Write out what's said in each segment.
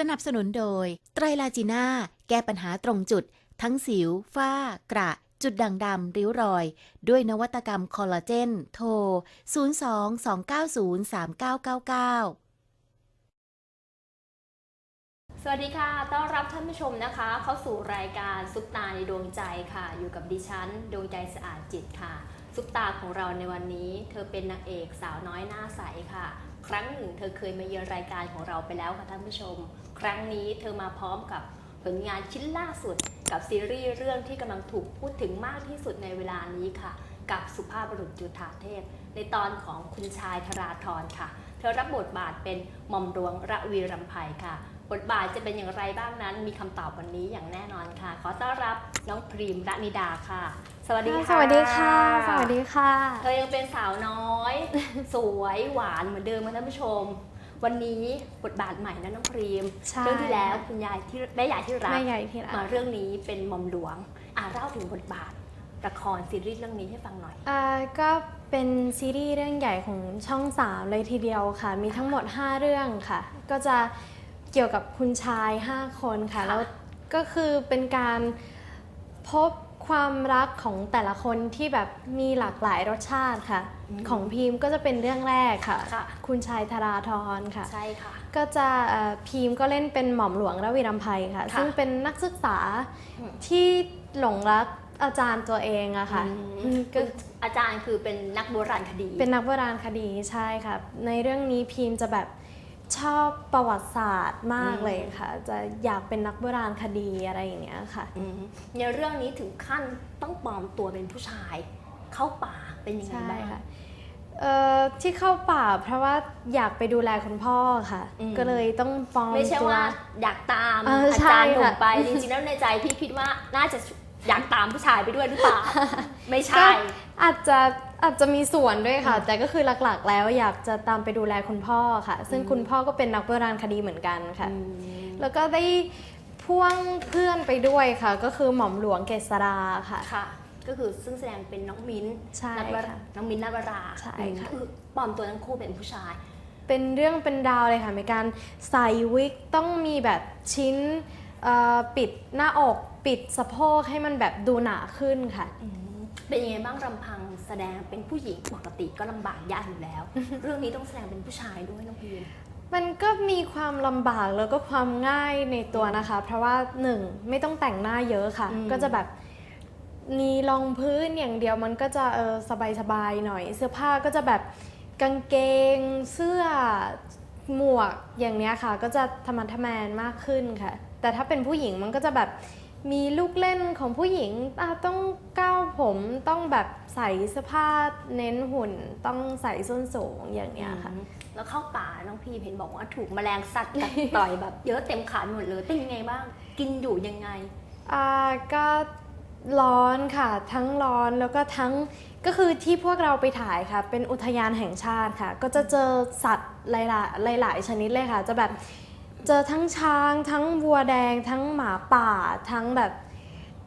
สนับสนุนโดย ไตรลาจีน่า แก้ปัญหาตรงจุด ทั้งสิว ฝ้า กระ จุดด่างดำริ้วรอย ด้วยนวัตกรรมคอลลาเจน โทร 02-290-3999สวัสดีค่ะ ต้อนรับท่านผู้ชมนะคะ เข้าสู่รายการซุปตาในดวงใจค่ะ อยู่กับดิฉัน ดวงใจสะอาดจิตค่ะ ซุปตาของเราในวันนี้ เธอเป็นนางเอกสาวน้อยหน้าใสค่ะ ครั้งหนึ่งเธอเคยมาเยือนรายการของเราไปแล้วค่ะท่านผู้ชม ครั้งนี้เธอมาพร้อมกับผลงานชิ้นล่าสุด กับซีรีส์เรื่องที่กำลังถูกพูดถึงมากที่สุดในเวลานี้ค่ะ กับสุภาพบุรุษจุฑาเทพ ในตอนของคุณชายธราธรค่ะ เธอรับบทบาทเป็นหม่อมหลวงระวีรำไพค่ะ บทบาทจะเป็นอย่างไรบ้างนั้น มีคำตอบวันนี้อย่างแน่นอนค่ะ ขอต้อนรับน้องพรีมระนิดาค่ะสวัสดีค่ะ สวัสดีค่ะ สวัสดีค่ะ เธอยังเป็นสาวน้อย สวยหวานเหมือนเดิมค่ะท่านผู้ชม วันนี้บทบาทใหม่นะน้องพรีม ใช่ เรื่องที่แล้วคุณยายที่แม่ยายที่รักแม่ใหญ่ที่รักมาเรื่องนี้เป็นหม่อมหลวง อ่าเล่าถึงบทบาทละครซีรีส์เรื่องนี้ให้ฟังหน่อย อ่าก็เป็นซีรีส์เรื่องใหญ่ของช่อง 3 เลยทีเดียวค่ะ มีทั้งหมด 5 เรื่องค่ะ ก็จะเกี่ยวกับคุณชาย 5 คนค่ะ ค่ะ แล้วก็คือเป็นการพบ ความรักของแต่ละคนที่แบบมีหลากหลายรสชาติค่ะ ของพิมพ์ก็จะเป็นเรื่องแรกค่ะค่ะคุณชายธราธรค่ะ ใช่ค่ะ ก็จะเอ่อพีมก็เล่นเป็นหม่อมหลวงระวีรำไพค่ะค่ะซึ่งเป็นนักศึกษาอืมที่หลงรักอาจารย์ตัวเองอะค่ะอืมอืมก็อาจารย์คือเป็นนักโบราณคดี เป็นนักโบราณคดีใช่ค่ะ ในเรื่องนี้พีมจะแบบ ชอบประวัติศาสตร์มากอืมเลยค่ะ จะอยากเป็นนักโบราณคดีอะไรอย่างเงี้ยค่ะ อืมในเรื่องนี้ถึงขั้นต้องปลอมตัวเป็นผู้ชาย เข้าป่าเป็นยังไงใช่บ้าง ค่ะเอ่อที่เข้าป่าเพราะว่าอยากไปดูแลคุณพ่อค่ะ อืม ก็เลยต้องปลอมไม่ใช่ตัว ว่าอยากตามเอออาใช่จารย์หนุ่มค่ะ ไป จริงๆแล้วในใจพี่คิดว่าน่าจะอยากตามผู้ชายไปด้วยหรือเปล่า ไม่ก็ใช่ อาจจะ อาจจะมีส่วนด้วยค่ะ แต่ก็คือหลักๆ แล้วอยากจะตามไปดูแลคุณพ่อค่ะ ซึ่งอืมคุณพ่อก็เป็นนักโบราณคดีเหมือนกันค่ะอืมแล้วก็ได้พ่วงเพื่อนไปด้วยค่ะ ก็คือหม่อมหลวงเกษราค่ะค่ะ ก็คือซึ่งแสดงเป็นน้องมิ้นใช่นัวราค่ะน้องมิ้นท์นักวราใช่ค่ะอืมอปลอมตัวทั้งคู่เป็นผู้ชาย เป็นเรื่องเป็นราวเลยค่ะมีการใส่วิกต้องมีแบบชิ้นเอ่อปิดหน้าอกปิดสะโพกให้มันแบบดูหนาขึ้นค่ะ เป็นยังไงบ้างรำพังแสดงเป็นผู้หญิงปกติก็ลำบากยากอยู่แล้ว เรื่องนี้ต้องแสดงเป็นผู้ชายด้วยน้องพีมมันก็มีความลำบากแล้วก็ความง่ายในตัวนะคะ เพราะว่าหนึ่งไม่ต้องแต่งหน้าเยอะค่ะ อืม ก็จะแบบมีรองพื้นอย่างเดียวมันก็จะเออสบายๆหน่อย เสื้อผ้าก็จะแบบกางเกง เสื้อหมวกอย่างเนี้ยค่ะ ก็จะธรรมะทแมนมากขึ้นค่ะ แต่ถ้าเป็นผู้หญิงมันก็จะแบบ มีลูกเล่นของผู้หญิงอะต้องก้าวผมต้องแบบใส่เสื้อผ้าเน้นหุ่น ต้องใส่ส้นสูงอย่างเนี้ยค่ะ แล้วเข้าป่าน้องพีมเห็นบอกว่าถูกแมลงสัตว์กัดต่อยแบบเยอะเต็มขาหมดเลยเป็นยังไงบ้าง กินอยู่ยังไงอ่าก็ร้อนค่ะ ทั้งร้อนแล้วก็ทั้งก็คือที่พวกเราไปถ่ายค่ะ เป็นอุทยานแห่งชาติค่ะ ก็จะเจอสัตว์หลายๆหลาย ๆ ชนิดเลยค่ะ จะแบบ เจอทั้งช้าง ทั้งวัวแดง ทั้งหมาป่า ทั้งแบบ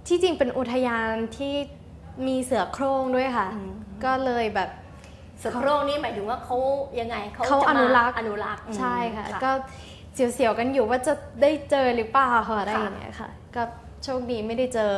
ที่จริงเป็นอุทยานที่มีเสือโคร่งด้วยค่ะอืมก็เลยแบบเสือโคร่งนี่หมายถึงว่าเขายังไงเขาเขาจะมอนุรักษ์อนุรักษ์ใช่ค่ะ ก็เสียวๆกันอยู่ว่าจะได้เจอหรือเปล่าค่ะอะไรอย่างเงี้ยค่ะ ก็โชคดีไม่ได้เจอ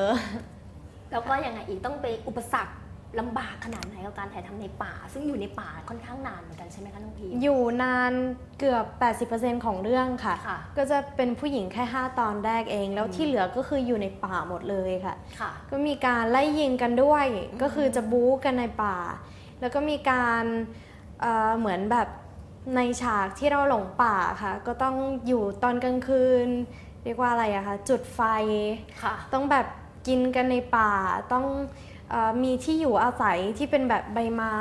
แล้วก็ยังไงอีกต้องไปอุปสรรค ลำบากขนาดไหนกับการถ่ายทำในป่า ซึ่งอยู่ในป่าค่อนข้างนานเหมือนกันใช่ไหมคะน้องพีมอยู่นานเกือบ 80%ของเรื่องค่ะ ค่ะ ก็จะเป็นผู้หญิงแค่ 5 ตอนแรกเอง แล้วที่เหลือก็คืออยู่ในป่าหมดเลยค่ะ ค่ะ ก็มีการไล่ยิงกันด้วย ก็คือจะบู๊กันในป่า แล้วก็มีการเอ่อเหมือนแบบในฉากที่เราหลงป่าค่ะ ก็ต้องอยู่ตอนกลางคืน เรียกว่าอะไรอะคะ จุดไฟ ค่ะ ต้องแบบกินกันในป่า ต้องเออ มีที่อยู่อาศัยที่เป็นแบบใบไม้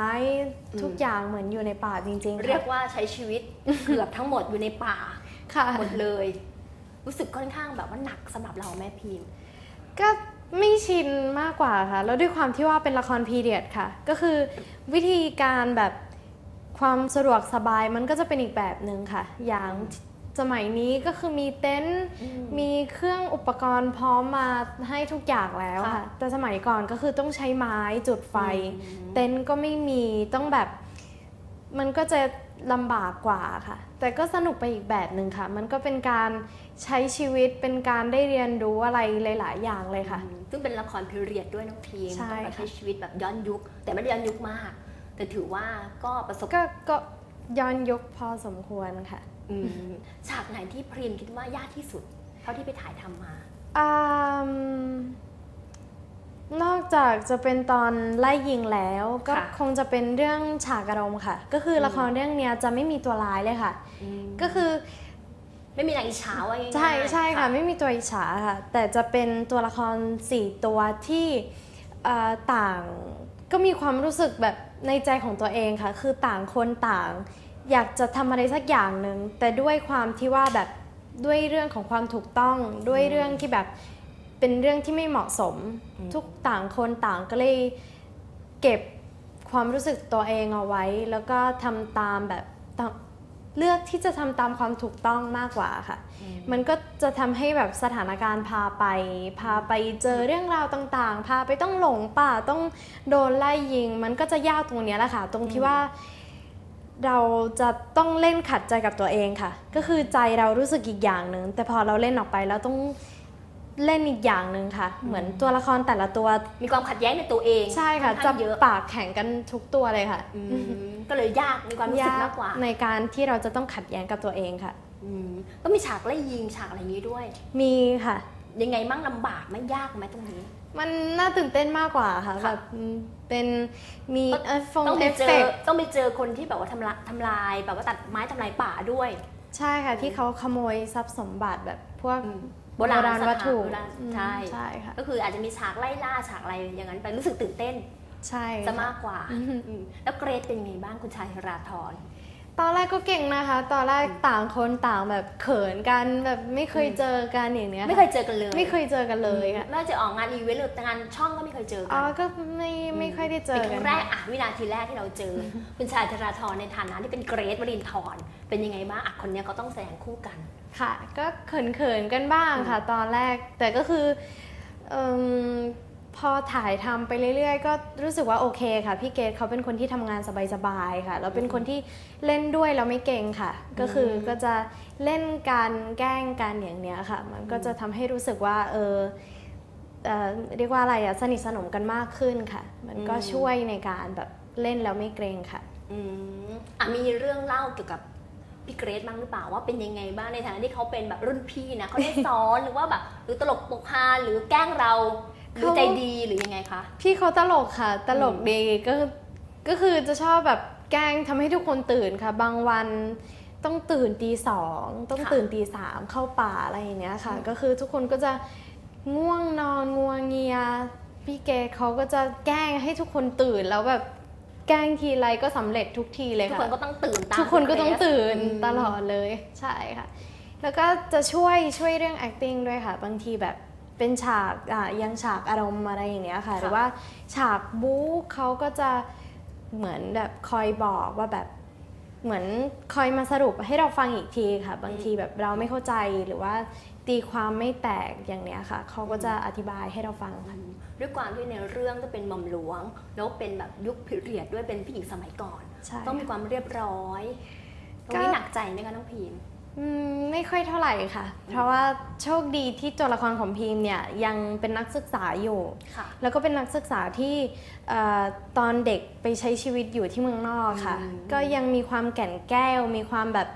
อืมทุกอย่างเหมือนอยู่ในป่าจริง ๆ เรียค่ะกว่าใช้ชีวิตเกือบทั้งหมดอยู่ในป่าค่ะหมดเลย รู้สึกค่อนข้างแบบว่าหนักสำหรับเราแม่พีมก็ไม่ชินมากกว่าค่ะ แล้วด้วยความที่ว่าเป็นละครพีเรียดค่ะ ก็คือวิธีการแบบความสะดวกสบายมันก็จะเป็นอีกแบบหนึ่งค่ะ อย่าง สมัยนี้ก็คือมีเต็นท์อืมมีเครื่องอุปกรณ์พร้อมมาให้ทุกอย่างแล้วค่ะค่ะแต่สมัยก่อนก็คือต้องใช้ไม้จุดไฟอืมเต็นท์ก็ไม่มีต้องแบบ มันก็จะลำบากกว่าค่ะ แต่ก็สนุกไปอีกแบบหนึ่งค่ะ มันก็เป็นการใช้ชีวิตเป็นการได้เรียนรู้อะไรหลาย ๆ อย่างเลยค่ะอืมซึ่งเป็นละครพิเรียดด้วยน้องพีมใช่ต้องแบบค่ะใช้ชีวิตแบบย้อนยุค แต่ไม่ได้ย้อนยุคมาก แต่ถือว่าก็ประสบก็ก็ย้อนยุคพอสมควรค่ะอืม ฉากไหนที่พรีมคิดว่ายากที่สุด เท่าที่ไปถ่ายทำมา อืมนอกจากจะเป็นตอนไล่ยิงแล้วก็ค่ะคงจะเป็นเรื่องฉากอารมณ์ค่ะ ก็คืออม ละครเรื่องเนี้ยจะไม่มีตัวร้ายเลยค่ะ ก็คือไม่มีนางอิจฉาว่าง่ายๆใช่ใช่ค่ะ ไม่มีตัวอิจฉาค่ะ แต่จะเป็นตัวละคร4ตัวที่เอ่อต่างก็มีความรู้สึกแบบในใจของตัวเองค่ะ คือต่างคนต่าง อยากจะทำอะไรสักอย่างหนึ่งแต่ด้วยความที่ว่าแบบด้วยเรื่องของความถูกต้องด้วยเรื่องที่แบบเป็นเรื่องที่ไม่เหมาะสม ทุกต่างคนต่างก็เลยเก็บความรู้สึกตัวเองเอาไว้ แล้วก็ทำตามแบบตามเลือกที่จะทำตามความถูกต้องมากกว่าค่ะ มันก็จะทำให้แบบสถานการณ์พาไป พาไปเจอเรื่องราวต่างๆ พาไปต้องหลงป่าต้องโดนไล่ยิง มันก็จะยากตรงเนี้ยแหละค่ะ ตรงที่ว่า เราจะต้องเล่นขัดใจกับตัวเองค่ะ ก็คือใจเรารู้สึกอีกอย่างหนึ่งแต่พอเราเล่นออกไปแล้วต้องเล่นอีกอย่างหนึ่งค่ะ เหมือนตัวละครแต่ละตัวมีความขัดแย้งในตัวเองใช่ค่ะอนจะข้างเยอะปากแข่งกันทุกตัวเลยค่ะอืมก็เลยยากมีความรู้สึกมากกว่า ในการที่เราจะต้องขัดแย้งกับตัวเองค่ะอืมก็มีฉากไล่ยิงฉากอะไรอย่างนี้ด้วย มีค่ะ ยังไงมั่งลำบากไหม่ยากไหมตรงนี้ มันน่าตื่นเต้นมากกว่าค่ะค่ะแบบอืมเป็นมีต้องเอฟฟงต้องเอไปฟเจเฟอกต้องไปเจอคนที่แบบว่าทำลายทำลายแบบว่าตัดไม้ทำลายป่าด้วย ใช่ค่ะที่เขาขโมยทรัพย์สมบัติแบบพวกอืมโบราณวัตถุโบราณอืมใช่ใช่ค่ะก็คืออาจจะมีฉากไล่ล่าฉากอะไรอย่างนั้นไปรู้สึกตื่นเต้น ใช่จะค่ะมากกว่าอืมอืมแล้วเกรดเป็นยังไงบ้างคุณชายราธร ตอนแรกก็เก่งนะคะ ตอนแรกต่างคนต่างแบบเขินกันแบบไม่เคยอืมเจอกันอย่างเนี้ยไม่เคยเจอกันเลย ไม่เคยเจอกันเลยค่ะไม่ว่าจะออกงานอีเวนต์หรืองานช่องก็ไม่เคยเจอกัอ๋อก็ไม่ไม่ค่อยได้เจอเป็นคกัรั้นงแรกอะวินาทีแรกที่เราเจอ คุณชายธราธรในฐานะที่เป็นเกรดวรินทร์เป็นยังไงบ้างอะคนเนี้ยเขาต้องแสดงคู่กันค่ะ ก็เขินเขินๆกันบ้างค่ะ ตอนแรกแต่ก็คือเอิ่ม พอถ่ายทำไปเรื่อยๆ ก็รู้สึกว่าโอเคค่ะ พี่เกดเขาเป็นคนที่ทำงานสบายๆค่ะ แล้วเป็นคนที่เล่นด้วยแล้วไม่เก่งค่ะ ก็คือก็จะเล่นการแกล้งกันอย่างเนี้ยค่ะ มันก็จะทำให้รู้สึกว่าเออเอ่อเรียกว่าอะไรอะสนิทสนมกันมากขึ้นค่ะ มันก็อืมช่วยในการแบบเล่นแล้วไม่เกรงค่ะ อืมอะมีเรื่องเล่าเกี่ยวกับพี่เกรซบ้างหรือเปล่าว่าเป็นยังไงบ้างในฐานะที่เขาเป็นแบบรุ่นพี่นะเขาได้สอนหรือว่าแบบหรือตลกปกฮาหรือแกล้งเรา หรือเขาใจดีหรือยังไงคะพี่เขาตลกค่ะ ตลกดีก็ก็คือจะชอบแบบแกล้งทำให้ทุกคนตื่นค่ะ บางวันต้องตื่นตีสองต้องค่ะตื่นตีสามเข้าป่าอะไรอย่างเงี้ยค่ะอืมก็คือทุกคนก็จะง่วงนอนงัวเงีย พี่เกดเขาก็จะแกล้งให้ทุกคนตื่นแล้วแบบแกล้งทีไรก็สำเร็จทุกทีเลยทุกค่ะคนก็ต้องตื่นตามทุกคนก็ต้องพี่เรซตื่นมตลอดเลยใช่ค่ะ แล้วก็จะช่วยช่วยเรื่อง acting ด้วยค่ะ บางทีแบบ เป็นฉากอะยังฉากอารมณ์อะไรอย่างเนี้ยค่ะ หรือว่าฉากบู๊เขาก็จะเหมือนแบบคอยบอกว่าแบบเหมือนคอยมาสรุปให้เราฟังอีกทีค่ะ บางทีแบบเราไม่เข้าใจหรือว่าตีความไม่แตกอย่างเนี้ยค่ะเขาก็จะอธิบายให้เราฟังค่ะด้วยความที่ในเรื่องก็เป็นหม่อมหลวง แล้วเป็นแบบยุคพิเรียดด้วยเป็นผู้หญิงสมัยก่อนใช่ต้องมีความเรียบร้อยตรงนี้หนักใจไหมคะน้องพีม อืมไม่ค่อยเท่าไหร่ค่ะ เพราะว่าโชคดีที่ตัวละครของพีมเนี่ยยังเป็นนักศึกษาอยู่ ค่ะแล้วก็เป็นนักศึกษาที่เอ่อตอนเด็กไปใช้ชีวิตอยู่ที่เมืองนอกค่ะ อืม ก็ยังมีความแก่นแก้ว มีความแบบ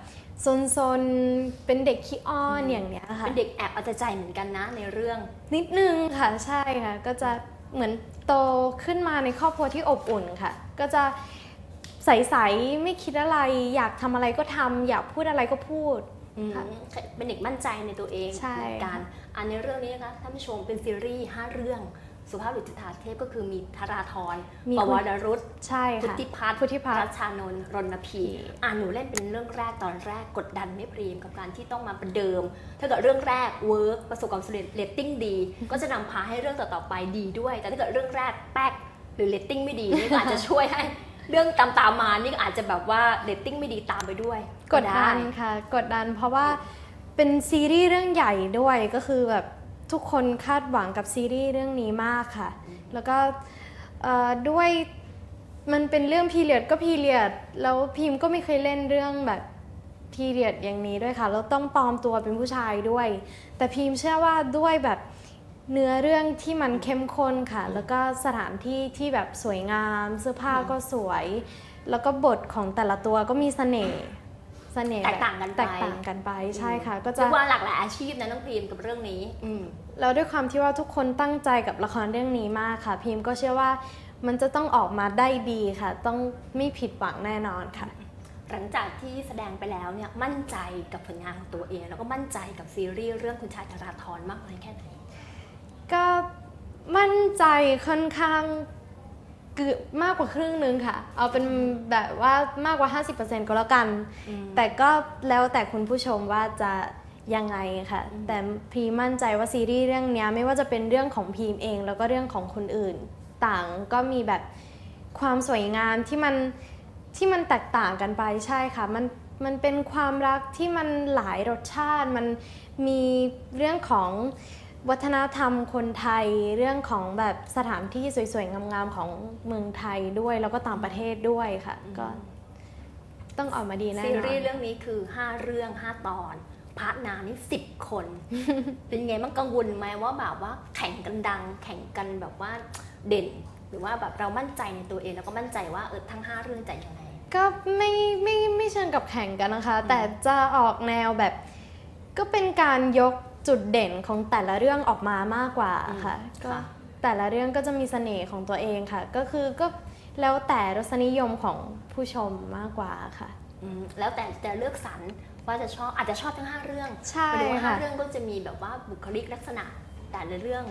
ซนๆ เป็นเด็กขี้อ้อนอย่างเนี้ยค่ะ เป็นเด็กแอบเอาแต่ใจเหมือนกันนะในเรื่อง นิดนึงค่ะใช่ค่ะ ก็จะเหมือนโตขึ้นมาในครอบครัวที่อบอุ่นค่ะ ก็จะ ใสๆไม่คิดอะไร อยากทำอะไรก็ทำอยากพูดอะไรก็พูดค่ะเป็นเด็กมั่นใจในตัวเองใช่ เหมือนกันอันในเรื่องนี้นะคะท่านผู้ชมเป็นซีรีส์5เรื่อง สุภาพบุรุษจุฑาเทพก็คือมีธาราธรมีปคุณวรรุษใช่พุทค่ะ ธิพัฒน์พุทธิพัฒน์รัชชานนท์รณพีอ่าหนูเล่นเป็นเรื่องแรกตอนแรกกดดันไม่พรีมกับการที่ต้องมาประเดิม ถ้าเกิดเรื่องแรกเวิร์กประสบความสำเร็จเรตติ้งดี ก็จะนำพาให้เรื่องต่อๆไปดีด้วย แต่ถ้าเกิดเรื่องแรกแป๊กหรือเรตติ้งไม่ดีนี่ก็อาจจะช่วยให้ เรื่องตามตามๆมานี่ก็อาจจะแบบว่าเรตติ้งไม่ดีตามไปด้วยกดดันค่ะ กดดันเพราะว่าเป็นซีรีส์เรื่องใหญ่ด้วยก็คือแบบทุกคนคาดหวังกับซีรีส์เรื่องนี้มากค่ะ แล้วก็เอ่อด้วยมันเป็นเรื่องพีเรียดก็พีเรียดแล้วพิมพ์ก็ไม่เคยเล่นเรื่องแบบพีเรียดอย่างนี้ด้วยค่ะแล้วต้องปลอมตัวเป็นผู้ชายด้วย แต่พิมพ์เชื่อว่าด้วยแบบ เนื้อเรื่องที่มันเข้มข้นค่ะ แล้วก็สถานที่ที่แบบสวยงาม เสื้อผ้าก็สวย แล้วก็บทของแต่ละตัวก็มีเสน่ห์เสน่ห์แตบบกต่างกันไปแตกต่างกันไปใช่ค่ะ ก็จะเรียกว่าหลากหลายอาชีพนะน้องพิมกับเรื่องนี้อืมแล้วด้วยความที่ว่าทุกคนตั้งใจกับละครเรื่องนี้มากค่ะ พิมก็เชื่อว่ามันจะต้องออกมาได้ดีค่ะ ต้องไม่ผิดหวังแน่นอนค่ะ หลังจากที่แสดงไปแล้วเนี่ยมั่นใจกับผลงานของตัวเอง แล้วก็มั่นใจกับซีรีส์เรื่องคุณชายธราธรมากน้อยแค่ไหน ก็มั่นใจค่อนข้างเกือบมากกว่าครึ่งหนึงค่ะ เอาเป็นแบบว่ามากกว่า 50%ก็แล้วกัน แต่ก็แล้วแต่คุณผู้ชมว่าจะยังไงค่ะ แต่พีมั่นใจว่าซีรีส์เรื่องเนี้ยไม่ว่าจะเป็นเรื่องของพีมเอง แล้วก็เรื่องของคนอื่น ต่างก็มีแบบความสวยงามที่มันที่มันแตกต่างกันไปใช่ค่ะ มันมันเป็นความรักที่มันหลายรสชาติ มันมีเรื่องของ วัฒนธรรมคนไทยเรื่องของแบบสถานที่สวยๆ งามๆ ของเมืองไทยด้วย แล้วก็ต่างประเทศด้วยค่ะ ก็ต้องออกมาดีแน่นอนซีรีส์เรื่องนี้คือ 5 เรื่อง 5 ตอนพาร์ทนางนี่สิบคน เป็นไงบ้างกังวลไหมว่าแบบว่าแข่งกันดัง แข่งกันแบบว่าเด่น หรือว่าแบบเรามั่นใจในตัวเองแล้วก็มั่นใจว่าเออทั้ง 5 เรื่องจะยังไงก็ไม่ไม่ไม่เชิงกับแข่งกันนะคะ แต่จะออกแนวแบบ ก็เป็นการยก จุดเด่นของแต่ละเรื่องออกมามากกว่าค่ะอืมก็ค่ะแต่ละเรื่องก็จะมีเสน่ห์ของตัวเองค่ะ ก็คือก็แล้วแต่รสนิยมของผู้ชมมากกว่าค่ะอืมแล้วแต่จะเลือกสรรว่าจะชอบอาจจะชอบทั้ง 5 เรื่องใช่หมายถึงว่าห้าค่ะเรื่องก็จะมีแบบว่าบุคลิกลักษณะ แต่ละเรื่อง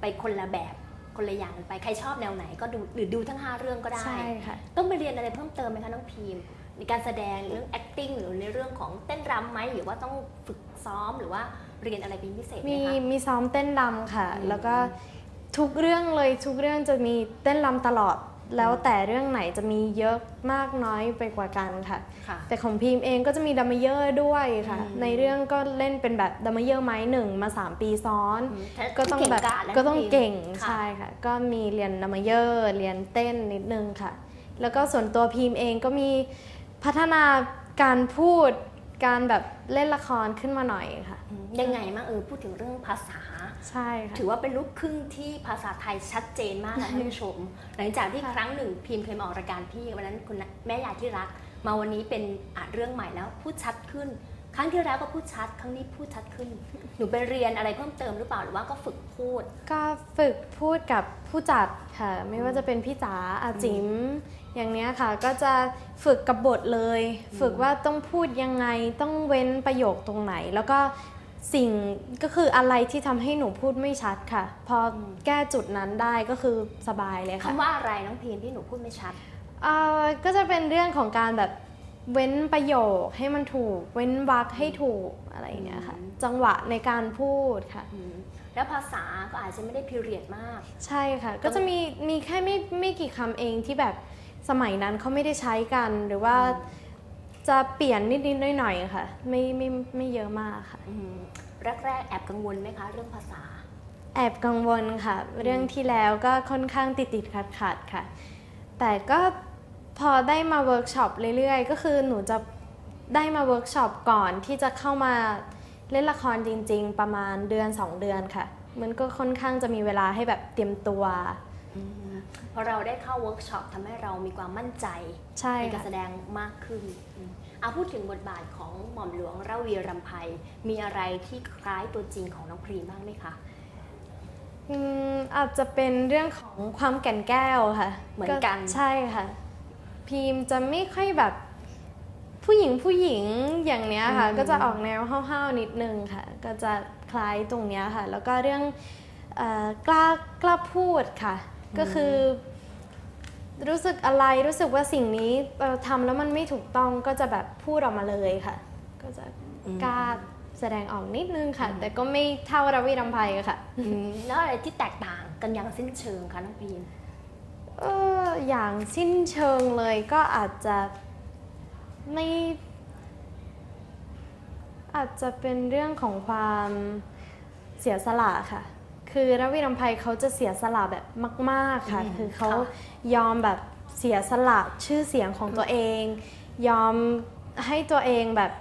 ไปคนละแบบคนละอย่างกันไปใครชอบแนวไหนก็ดูหรือดูทั้ง 5 เรื่องก็ได้ใช่ค่ะต้องไปเรียนอะไรเพิ่มเติมไหมคะน้องพีมในการแสดงเรื่อง acting หรือในเรื่องของเต้นรำไหมหรือว่าต้องฝึกซ้อมหรือว่า เรียนอะไรเป็นพิเศษไหมมีคะมีซ้อมเต้นรำค่ะอืมแล้วก็ทุกเรื่องเลยทุกเรื่องจะมีเต้นรำตลอด แล้วแต่เรื่องไหนจะมีเยอะมากน้อยไปกว่ากันค่ะ ค่ะ แต่ของพิมเองก็จะมีดัมเมเยอร์ด้วยค่ะ อืม ในเรื่องก็เล่นเป็นแบบดัมเมเยอร์ไม้หนึ่งมา 3 ปีซ้อนอืมถ้าก็ต้องแบบเก่งกาจแล้วก็ต้องน้พีมเก่งค่ะ ใช่ค่ะ ก็มีเรียนดัมเมเยอร์เรียนเต้นนิดนึงค่ะ แล้วก็ส่วนตัวพิมเองก็มีพัฒนาการพูด การแบบเล่นละครขึ้นมาหน่อยค่ะอืมยังไงมางเออพูดถึงเรื่องภาษา ใช่ค่ะ ถือว่าเป็นลูกครึ่งที่ภาษาไทยชัดเจนมากค่ะท่านผู้ชม หลังจากที่ค่ะครั้งหนึ่งพิมพ์เคยมาออกรายการพี่วันนั้นคุณแม่ยายที่รัก มาวันนี้เป็นอ่านเรื่องใหม่แล้วพูดชัดขึ้น ครั้งที่แล้วก็พูดชัด ครั้งนี้พูดชัดขึ้น หนูไปเรียนอะไรเพิ่มเติมหรือเปล่าหรือว่าก็ฝึกพูด ก็ฝึกพูดกับผู้จัดค่ะ ไม่ว่าจะเป็นพี่จ๋าอาจิม อย่างเนี้ยค่ะก็จะฝึกกับบทเลย ฝึกว่าต้องพูดยังไงต้องเว้นประโยคตรงไหน แล้วก็สิ่งก็คืออะไรที่ทำให้หนูพูดไม่ชัดค่ะ พออมแก้จุดนั้นได้ก็คือสบายเลยคำค่ะว่าอะไรน้องพิมพ์ที่หนูพูดไม่ชัด เอ่อก็จะเป็นเรื่องของการแบบเว้นประโยคให้มันถูก เว้นวรรคให้ถูกอะไรอย่างเงี้ยค่ะอืมจังหวะในการพูดค่ะอืมแล้วภาษาก็อาจจะไม่ได้พิเรียดมาก ใช่ค่ะ ก็จะมีมีแค่ไม่ไม่กี่คำเองที่แบบ สมัยนั้นเขาไม่ได้ใช้กันหรือว่าจะเปลี่ยนนิดๆหน่อยๆค่ะ ไม่ไม่ไม่เยอะมากค่ะอืมแรกๆแอบกังวลไหมคะ เรื่องภาษา แอบกังวลค่ะ เรื่องที่แล้วก็ค่อนข้างติดติดขัดขัดๆค่ะ แต่ก็พอได้มาเวิร์กช็อปเรื่อยๆ ก็คือหนูจะได้มาเวิร์กช็อปก่อนที่จะเข้ามาเล่นละครจริง ๆ ประมาณเดือน 2 เดือนค่ะ มันก็ค่อนข้างจะมีเวลาให้แบบเตรียมตัว พอเราได้เข้าเวิร์กช็อปทำให้เรามีความมั่นใจใช่ในการค่ะแสดงมากขึ้นอืมเอาพูดถึงบทบาทของหม่อมหลวงระวีรำไพมีอะไรที่คล้ายตัวจริงของน้องพรีมบ้างไหมคะอืมอาจจะเป็นเรื่องของความแก่นแก้วค่ะ เหมือนกันใช่ค่ะ พีมจะไม่ค่อยแบบผู้หญิงผู้หญิงอย่างเนี้ยค่ะ ก็จะออกแนวห้าวๆนิดนึงค่ะ ก็จะคล้ายตรงเนี้ยค่ะ แล้วก็เรื่องเอ่อกล้ากล้าพูดค่ะ ก็คือ รู้สึกอะไรรู้สึกว่าสิ่งนี้เอ่อทำแล้วมันไม่ถูกต้องก็จะแบบพูดออกมาเลยค่ะ ก็จะกล้าแสดงออกนิดนึงค่ะ แต่ก็ไม่เท่าราวีรำไพค่ะ อืมแล้วอะไรที่แตกต่างกันอย่างสิ้นเชิงคะน้องพรีมเอออย่างสิ้นเชิงเลยก็อาจจะไม่ อาจจะเป็นเรื่องของความเสียสละค่ะ คือรวิรำไพเขาจะเสียสละแบบมาก ๆค่ะอืมคือเขาค่ะยอมแบบเสียสละชื่อเสียงของตัวเอง ยอมให้ตัวเองแบบ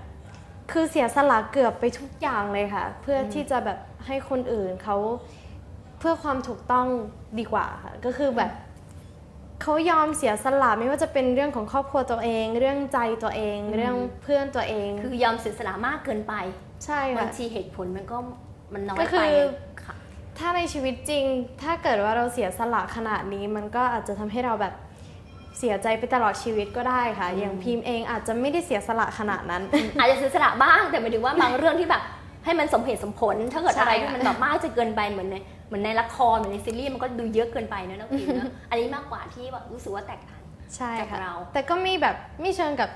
คือเสียสละเกือบไปทุกอย่างเลยค่ะ เพื่อที่จะแบบให้คนอื่นเขาเพื่อความถูกต้องดีกว่าค่ะ ก็คือแบบเขายอมเสียสละไม่ว่าจะเป็นเรื่องของครอบครัวตัวเอง เรื่องใจตัวเอง เรื่องเพื่อนตัวเอง คือยอมเสียสละมากเกินไป ใช่บาค่ะงทีเหตุผลมันก็มันน้อยก็คืไปอค่ะ ถ้าในชีวิตจริง ถ้าเกิดว่าเราเสียสละขนาดนี้ มันก็อาจจะทำให้เราแบบเสียใจไปตลอดชีวิตก็ได้ค่ะ อย่างพิมพ์เองอาจจะไม่ได้เสียสละขนาดนั้น อาจจะเสียสละบ้างแต่หมายถึงว่าบางเรื่องที่แบบให้มันสมเหตุสมผล ถ้าเกิดใช่อะไรที่ค่ะมันแบบมากจะเกินไปเหมือนในเหมือนในละครเหมือนในซีรีส์มันก็ดูเยอะเกินไปนะน้องพิมเนอะอันนี้มากกว่าที่แบบรู้สึกว่าแตกต่าง ใช่จากค่ะ เราแต่ก็มีแบบไม่เชิงกับ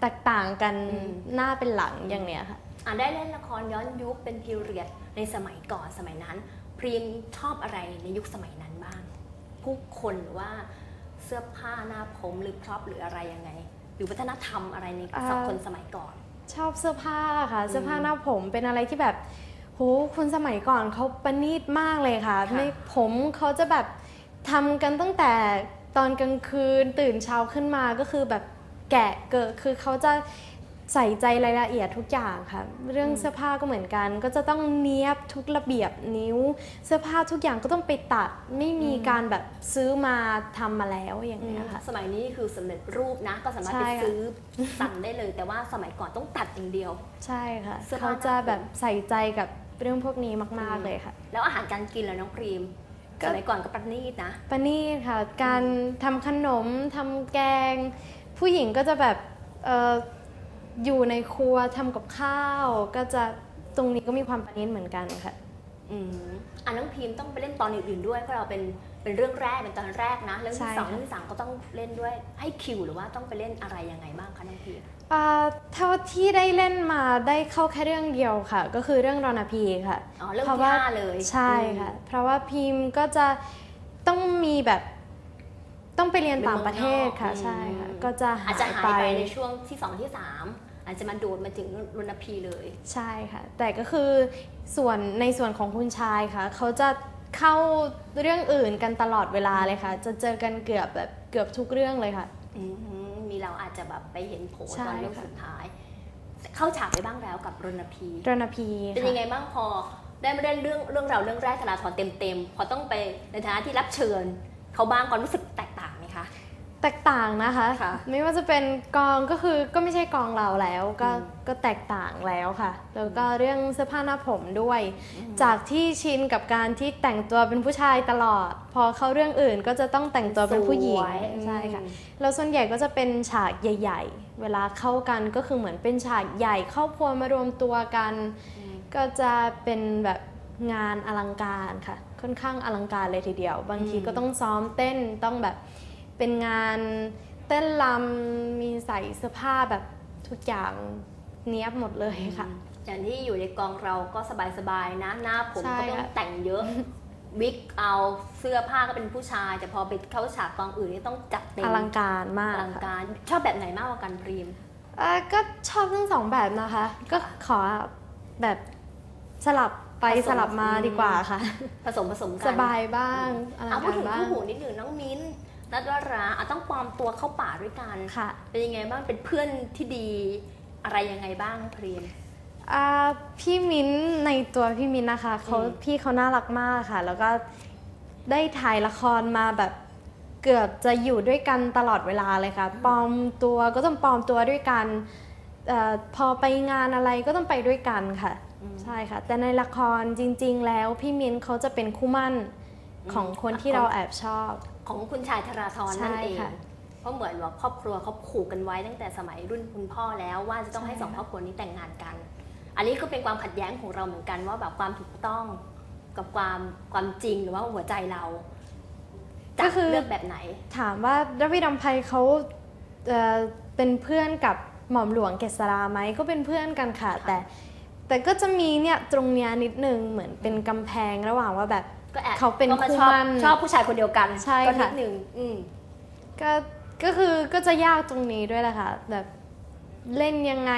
แตกต่างกันอืม หน้าเป็นหลังอย่างเนี้ยค่ะ อ่าได้เล่นละครย้อนยุคเป็นพิเรียดในสมัยก่อนสมัยนั้น พรีมชอบอะไรในยุคสมัยนั้นบ้าง ผู้คนหรือว่าเสื้อผ้าหน้าผมหรือพร็อพหรืออะไรยังไง หรือวัฒนธรรมอะไรในอ่าสังคนสมัยก่อน ชอบเสื้อผ้าค่ะเสื้อผ้าหน้าผมเป็นอะไรที่แบบโหคนสมัยก่อนเขาประณีตมากเลยค่ะค่ะไม่ผมเขาจะแบบทำกันตั้งแต่ตอนกลางคืนตื่นเช้าขึ้นมาก็คือแบบแกะเกิดคือเขาจะ ใส่ใจรายละเอียดทุกอย่างค่ะ เรื่องเสื้อผ้าก็เหมือนกัน ก็จะต้องเนี้ยบทุกระเบียบนิ้ว เสื้อผ้าทุกอย่างก็ต้องไปตัด ไม่มีการแบบซื้อมาทำมาแล้วอย่างเงี้ยค่ะ สมัยนี้คือสำเร็จรูปนะ ก็สามารถใช่ไปค่ะซื้อสั่งได้เลย แต่ว่าสมัยก่อนต้องตัดอย่างเดียว ใช่ค่ะเสื้อผ้าเขาจะแบบใส่ใจกับเรื่องพวกนี้มาก ๆเลยค่ะ แล้วอาหารการกินแล้วน้องพรีมก็สมัยก่อนก็ประณีตนะปานี่ค่ะ การทำขนมทำแกง ผู้หญิงก็จะแบบเอออยู่ในครัวทำกับข้าว ก็จะตรงนี้ก็มีความประณีตเหมือนกันค่ะ อืมอะน้องพิมต้องไปเล่นตอนอื่นๆด้วยเพราะเราเป็นเป็นเรื่องแรกเป็นตอนแรกนะเรื่องใช่ที่สองค่ะ เรื่องที่สามก็ต้องเล่นด้วยให้คิวหรือว่าต้องไปเล่นอะไรยังไงบ้างคะน้องพิมอ่าเท่าที่ได้เล่นมาได้เข้าแค่เรื่องเดียวค่ะ ก็คือเรื่องรณพีค่ะ อ๋อเรื่องเพราะที่ว่าห้าเลยใช่ค่ะ เพราะว่าพิมพ์ก็จะต้องมีแบบต้องไปเรียนต่างประเทศค่ะ ใช่ค่ะ ก็จะอาหาจจะยหายไปไปในช่วงที่สองที่สาม อาจจะมาโดดมาถึงรุนพีเลย ใช่ค่ะ แต่ก็คือส่วนในส่วนของคุณชายค่ะ เขาจะเข้าเรื่องอื่นกันตลอดเวลาเลยค่ะ จะเจอกันเกือบแบบเกือบทุกเรื่องเลยค่ะ อืมมีเราอาจจะแบบไปเห็นโผล่ใช่ตอนเรื่องค่ะสุดท้าย เข้าฉากไปบ้างแล้วกับรณพีรณพีเป็นค่ะยังไงบ้างพอได้มาเล่นเรื่องเรื่องราวเรื่องแรกธนาธรเต็มๆพอต้องไปในฐานะที่รับเชิญ เขาบ้างความรู้สึกแตกต่างไหมคะ แตกต่างนะคะค่ะไม่ว่าจะเป็นกองก็คือก็ไม่ใช่กองเราแล้วก็อืมก็แตกต่างแล้วค่ะ แล้วก็เรื่องเสื้อผ้าหน้าผมด้วย จากที่ชินกับการที่แต่งตัวเป็นผู้ชายตลอด พอเข้าเรื่องอื่นก็จะต้องแต่งตัวเป็นผู้หญิงสวยใช่ค่ะอืมแล้วส่วนใหญ่ก็จะเป็นฉากใหญ่ ๆ เวลาเข้ากันก็คือเหมือนเป็นฉากใหญ่ครอบครัวมารวมตัวกัน ก็จะเป็นแบบงานอลังการค่ะ ค่อนข้างอลังการเลยทีเดียว บางทีอืมก็ต้องซ้อมเต้นต้องแบบ เป็นงานเต้นรำมีใส่เสื้อผ้าแบบทุกอย่างเนี้ยบหมดเลยค่ะ อย่างที่อยู่ในกองเราก็สบายๆนะหน้าผมใช่ก็ต้องค่ะแต่งเยอะวิกเอาเสื้อผ้าก็เป็นผู้ชาย แต่พอไปเข้าฉากกองอื่นนี่ต้องจัดเต็มอลังการมาอกลังค่ะการชอบแบบไหนมากกว่ากันพรีมเอ่อก็ชอบทั้งสองแบบนะคะ ก็ขอแบบสลับไปผสมสลับมาอืมดีกว่าค่ะ ผสมผสมกันสบายบ้างอลังเอาพูดการถึงบ้างคู่หูนิดหนึ่งน้องมิ้นท์ นัดวราอะต้องปลอมตัวเข้าป่าด้วยกันค่ะ เป็นยังไงบ้างเป็นเพื่อนที่ดีอะไรยังไงบ้างพรีมอ่าพี่มิ้นท์ในตัวพี่มิ้นท์นะคะเขาอืมพี่เขาน่ารักมากค่ะ แล้วก็ได้ถ่ายละครมาแบบเกือบจะอยู่ด้วยกันตลอดเวลาเลยค่ะปลอมตัวก็ต้องปลอมตัวด้วยกันเออพอไปงานอะไรก็ต้องไปด้วยกันค่ะ ใช่ค่ะ แต่ในละครจริง ๆ แล้วพี่มิ้นท์เขาจะเป็นคู่หมั่นของคนที่เราแอบชอบ ของคุณชายธราธรนั่นเองใช่ค่ะเพราะเหมือนว่าครอบครัวเขาผูกกันไว้ตั้งแต่สมัยรุ่นคุณพ่อแล้วว่าจะต้องให้ใช่สองครอบครัวนี้แต่งงานกัน อันนี้ก็เป็นความขัดแย้งของเราเหมือนกันว่าแบบความถูกต้องกับความความจริงหรือว่าหัวใจเราจะเลือกแบบไหน ถามว่าดวิดำไพเขาเอ่อเป็นเพื่อนกับหม่อมหลวงเกษราไหมก็เป็นเพื่อนกันค่ะค่ะ แต่แต่ก็จะมีเนี่ยตรงเนี้ยนิดนึงเหมือนเป็นกำแพงระหว่างว่าแบบ ก็แอบเขาเป็นก็มาคู่ชอบมั่นชอบผู้ชายคนเดียวกันใช่ก็นิค่ะดหนึ่งอืม ก็ก็คือก็จะยากตรงนี้ด้วยแหละค่ะแบบเล่นยังไง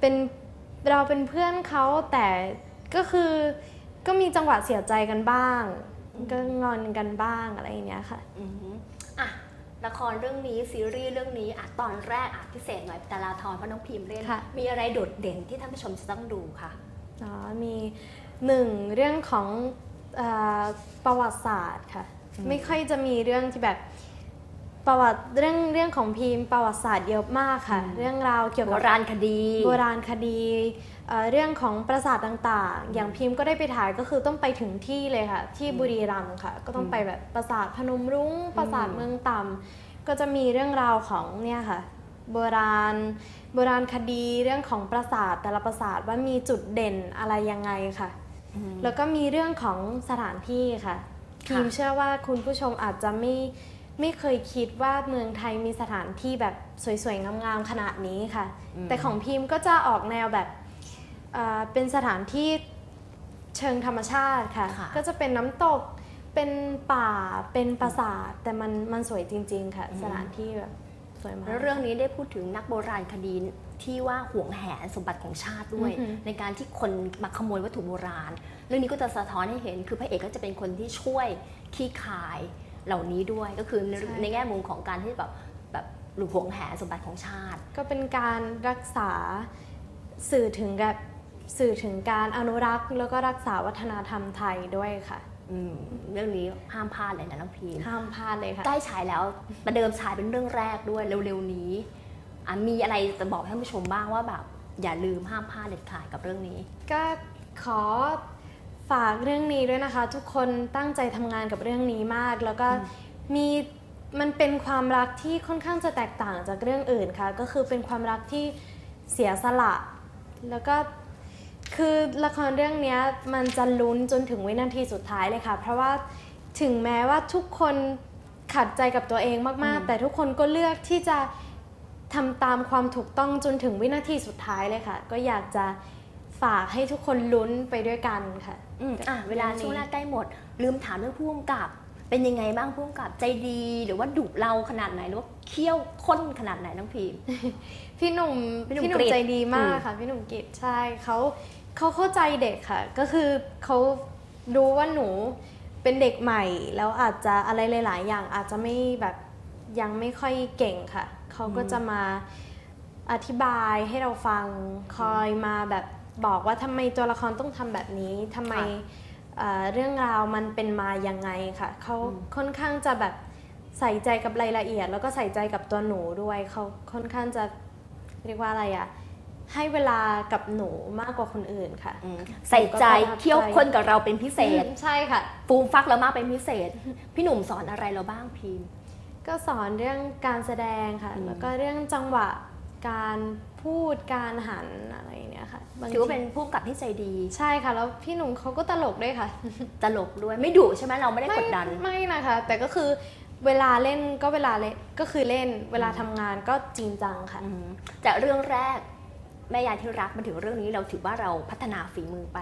เป็นเราเป็นเพื่อนเขาแต่ก็คือก็มีจังหวะเสียใจกันบ้าง ก็งอนกันบ้างอะไรอย่างเงี้ยค่ะ อืมอะละครเรื่องนี้ซีรีส์เรื่องนี้อะตอนแรกอะพิเศษหน่อยดาราทรเพราะน้องพิมพ์เล่น ค่ะ มีอะไรโดดเด่นที่ท่านผู้ชมจะต้องดูค่ะ อ๋อมีหนึ่งเรื่องของเออประวัติศาสตร์ค่ะอืมไม่ค่อยจะมีเรื่องที่แบบประวัติเรื่องเรื่องของพิมพ์ประวัติศาสตร์เยอะมากค่ะ เรื่องราวเกี่ยวโบกับราณคดี โบราณคดีเอ่อเรื่องของปราสาทต่างๆ อย่างพิมพ์ก็ได้ไปถ่ายก็คือต้องไปถึงที่เลยค่ะ ที่บุรีรัมย์ค่ะ ก็ต้องไปแบบปราสาทพนมรุ้งปราสาทเมืองต่ำก็จะมีเรื่องราวของเนี่ยค่ะ โบราณ โบราณคดีเรื่องของปราสาทแต่ละปราสาทว่ามีจุดเด่นอะไรยังไงค่ะ แล้วก็มีเรื่องของสถานที่ค่ะค่ะพิมเชื่อว่าคุณผู้ชมอาจจะไม่ไม่เคยคิดว่าเมืองไทยมีสถานที่แบบสวยๆงามๆขนาดนี้ค่ะ แต่ของพิมก็จะออกแนวแบบเอ่อเป็นสถานที่เชิงธรรมชาติค่ะค่ะก็จะเป็นน้ำตกเป็นป่าเป็นปราสาท แต่มันมันสวยจริง ๆ ค่ะ สถานที่แบบสวยมากแล้วเรื่องนี้ได้พูดถึงนักโบราณคดี ที่ว่าห่วงแหนสมบัติของชาติด้วยอือหือในการที่คนมาขโมยวัตถุโบราณ เรื่องนี้ก็จะสะท้อนให้เห็น คือพระเอกก็จะเป็นคนที่ช่วยขี้คายเหล่านี้ด้วยก็คือในในแง่มุมของการที่แบบแบบหรือห่วงแหนสมบัติของชาติ ก็เป็นการรักษาสื่อถึงแบบสื่อถึงการอนุรักษ์ แล้วก็รักษาวัฒนธรรมไทยด้วยค่ะอืมเรื่องนี้ห้ามพลาดเลยนะน้องพีมห้ามพลาดเลยค่ะใกล้ฉายแล้วประเดิมฉายเป็นเรื่องแรกด้วยเร็วๆนี้อะ มีอะไรจะบอกให้ท่านผู้ชมบ้างว่าแบบอย่าลืมห้ามพลาดเด็ดขาดกับเรื่องนี้ ก็ขอฝากเรื่องนี้ด้วยนะคะ ทุกคนตั้งใจทำงานกับเรื่องนี้มาก แล้วก็มีมันเป็นความรักที่ค่อนข้างจะแตกต่างจากเรื่องอื่นค่ะ ก็คือเป็นความรักที่เสียสละ แล้วก็คือละครเรื่องเนี้ยมันจะลุ้นจนถึงวินาทีสุดท้ายเลยค่ะ เพราะว่าถึงแม้ว่าทุกคนขัดใจกับตัวเองมากอืมๆแต่ทุกคนก็เลือกที่จะ ทำตามความถูกต้องจนถึงวินาทีสุดท้ายเลยค่ะ ก็อยากจะฝากให้ทุกคนลุ้นไปด้วยกันค่ะอืมอะเวลาช่วงหน้าใกล้หมด ลืมถามเรื่องผู้กำกับ เป็นยังไงบ้างผู้กำกับใจดี หรือว่าดุเราขนาดไหนหรือว่าเคี่ยวข้นขนาดไหนน้องพีม พี่หนุ่มพี่หนุ่มพี่หนุ่กมฤษใจดีมากอืมค่ะ พี่หนุ่มกิจใช่เขาเขาเข้าใจเด็กค่ะ ก็คือเขารู้ว่าหนูเป็นเด็กใหม่ แล้วอาจจะอะไรหลาย ๆ อย่างอาจจะไม่แบบยังไม่ค่อยเก่งค่ะ เขาก็จะมาอธิบายให้เราฟังคอยมาแบบบอกว่าทำไมตัวละครต้องทำแบบนี้ทำไมค่ะเอ่อเรื่องราวมันเป็นมายังไงค่ะเขาอืมค่อนข้างจะแบบใส่ใจกับรายละเอียด แล้วก็ใส่ใจกับตัวหนูด้วยเขาค่อนข้างจะเรียกว่าอะไรอะให้เวลากับหนูมากกว่าคนอื่นค่ะ อืมใส่ใจก็ประทับใจเคี่ยวข้นกับเราเป็นพิเศษ ใช่ค่ะ ฟูมฟักเรามากเป็นพิเศษ พี่หนุ่มสอนอะไรเราบ้างพีม ก็สอนเรื่องการแสดงค่ะอืมแล้วก็เรื่องจังหวะการพูดการหันอะไรเนี่ยค่ะบงถือว่าทีเป็นผู้กำกับที่ใจดี ใช่ค่ะ แล้วพี่หนุ่มเขาก็ตลกด้วยค่ะ ตลกด้วยไม่ดุใช่ไหมเราไม่ได้กดดัน ไม่นะคะ แต่ก็คือเวลาเล่นก็เวลาเล่นก็คือเล่นเวลาทำงานก็จริงจังค่ะอืมจากเรื่องแรกแม่ยายที่รักมาถึงเรื่องนี้เราถือว่าเราพัฒนาฝีมือไป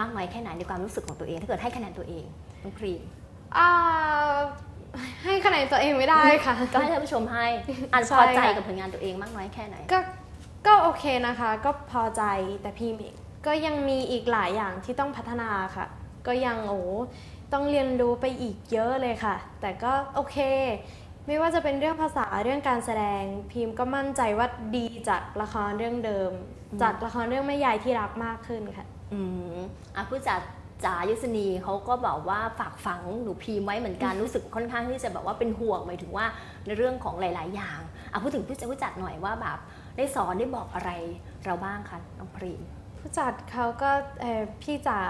มากน้อยแค่ไหนในความรู้สึกของตัวเอง ถ้าเกิดให้คะแนนตัวเองน้องพรีมอ่า ให้คะแนนตัวเองไม่ได้ค่ะ ก็ให้ท่านผู้ชมให้อันใช่พอใจค่ะกับผลงานตัวเองมากน้อยแค่ไหน ก็ก็โอเคนะคะ ก็พอใจแต่พี่มิก็ยังมีอีกหลายอย่างที่ต้องพัฒนาค่ะ ก็ยังโอ้ต้องเรียนรู้ไปอีกเยอะเลยค่ะ แต่ก็โอเค ไม่ว่าจะเป็นเรื่องภาษาเรื่องการแสดงพิมพ์ก็มั่นใจว่าดีจากละครเรื่องเดิม จากละครเรื่องแม่ยายที่รักมากขึ้นค่ะ อืมอะผู้จัด จ๋ายุสนีเขาก็บอกว่าฝากฝังหนูพีมไว้เหมือนกันรู้สึกค่อนข้างที่จะแบบว่าเป็นห่วงหมายถึงว่าในเรื่องของหลาย ๆ อย่างอะพูดถึงผู้จัดผู้จัดหน่อยว่าแบบได้สอนได้บอกอะไรเราบ้างคะน้องพรีมผู้จัดเขาก็เอ่อพี่จ๋า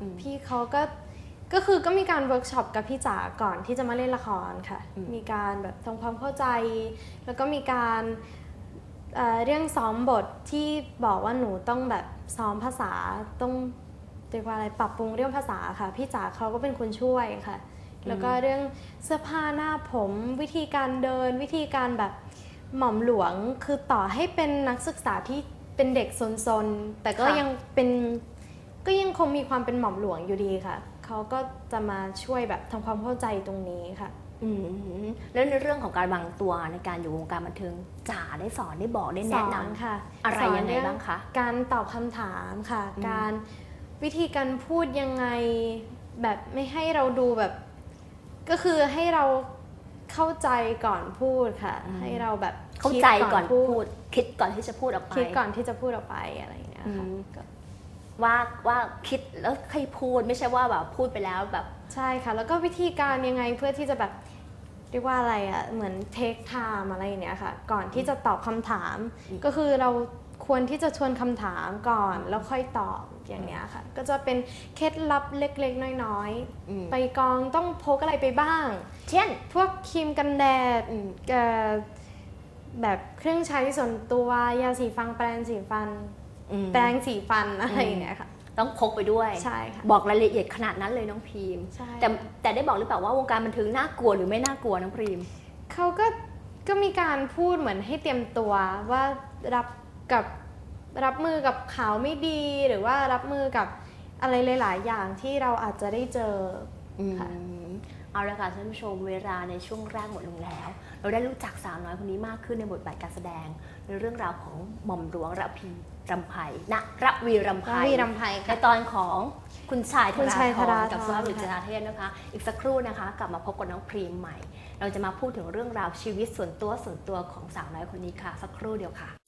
อืมพี่เขาก็ก็คือก็มีการเวิร์กช็อปกับพี่จ๋าก่อนที่จะมาเล่นละครค่ะอืมมีการแบบทำความเข้าใจ แล้วก็มีการเอ่อเรื่องซ้อมบทที่บอกว่าหนูต้องแบบซ้อมภาษาต้อง เรียกว่าอะไรปรับปรุงเรื่องภาษาค่ะ พี่จ๋าเขาก็เป็นคนช่วยค่ะ แล้วก็เรื่องเสื้อผ้าหน้าผมวิธีการเดินวิธีการแบบหม่อมหลวงคือต่อให้เป็นนักศึกษาที่เป็นเด็กซนๆ แต่ก็ค่ะ ยังเป็นก็ยังคงมีความเป็นหม่อมหลวงอยู่ดีค่ะ เขาก็จะมาช่วยแบบทำความเข้าใจตรงนี้ค่ะ อืมแล้วในเรื่องของการวางตัวในการอยู่วงการบันเทิงจ๋าได้สอนได้บอกได้สแนะอนนำค่ะอะไรสนยังไงเรื่บ้างคะการตอบคำถามค่ะ อืมการ วิธีการพูดยังไงแบบไม่ให้เราดูแบบ ก็คือให้เราเข้าใจก่อนพูดค่ะอืมให้เราแบบเข้าคิดใจก่อนพูด คิดก่อนที่จะพูดออกไปคิดก่อนที่จะพูดออกไปอะไรอย่างเงี้ยอืค่ะมก็ว่าว่าคิดแล้วใครพูดไม่ใช่ว่าแบบพูดไปแล้วแบบใช่ค่ะ แล้วก็วิธีการยังไงเพื่อที่จะแบบเรียกว่าอะไรอะเหมือนเทคไทม์อะไรอย่างเนี้ยค่ะ ก่อนที่จะตอบคำถามอืมก็คือเราควรที่จะชวนคำถามก่อนแล้วค่อยตอบ อย่างเนี้ยค่ะ ก็จะเป็นเคล็ดลับเล็กๆ น้อยอืมๆไปกองต้องพกอะไรไปบ้าง เช่น พวกครีมกันแดดอืมเอ่อแบบเครื่องใช้ส่วนตัวยาสีฟันแปรงสีฟัน อืมแปรงสีฟันอะไรอย่างเงี้ยค่ะ ต้องพกไปด้วย ใช่ค่ะ บอกรายละเอียดขนาดนั้นเลยน้องพีม ใช่ แต่แต่ได้บอกหรือเปล่าว่าวงการบันเทิงน่ากลัวหรือไม่น่ากลัวน้องพรีม เขาก็ก็มีการพูดเหมือนให้เตรียมตัวว่ารับกับ รับมือกับข่าวไม่ดี หรือว่ารับมือกับอะไรหลาย ๆ อย่างที่เราอาจจะได้เจอค่ะอืมเอาละค่ะท่านผู้ชมเวลาในช่วงแรกหมดลงแล้ว เราได้รู้จักสาวน้อยคนนี้มากขึ้นในบทบาทการแสดง ในเรื่องราวของหม่อมหลวงระพีรำไพนะระวีรำไพระวีรำไพค่ะในตอนของคุณชายคุณชายธธราราธธรรกับสุภาพบุรุษค่ะจนาเทศนะคะ อีกสักครู่นะคะ กลับมาพบกับน้องพรีมใหม่ เราจะมาพูดถึงเรื่องราวชีวิตส่วนตัวส่วนตัวของสาวน้อยคนนี้ค่ะ สักครู่เดียวค่ะ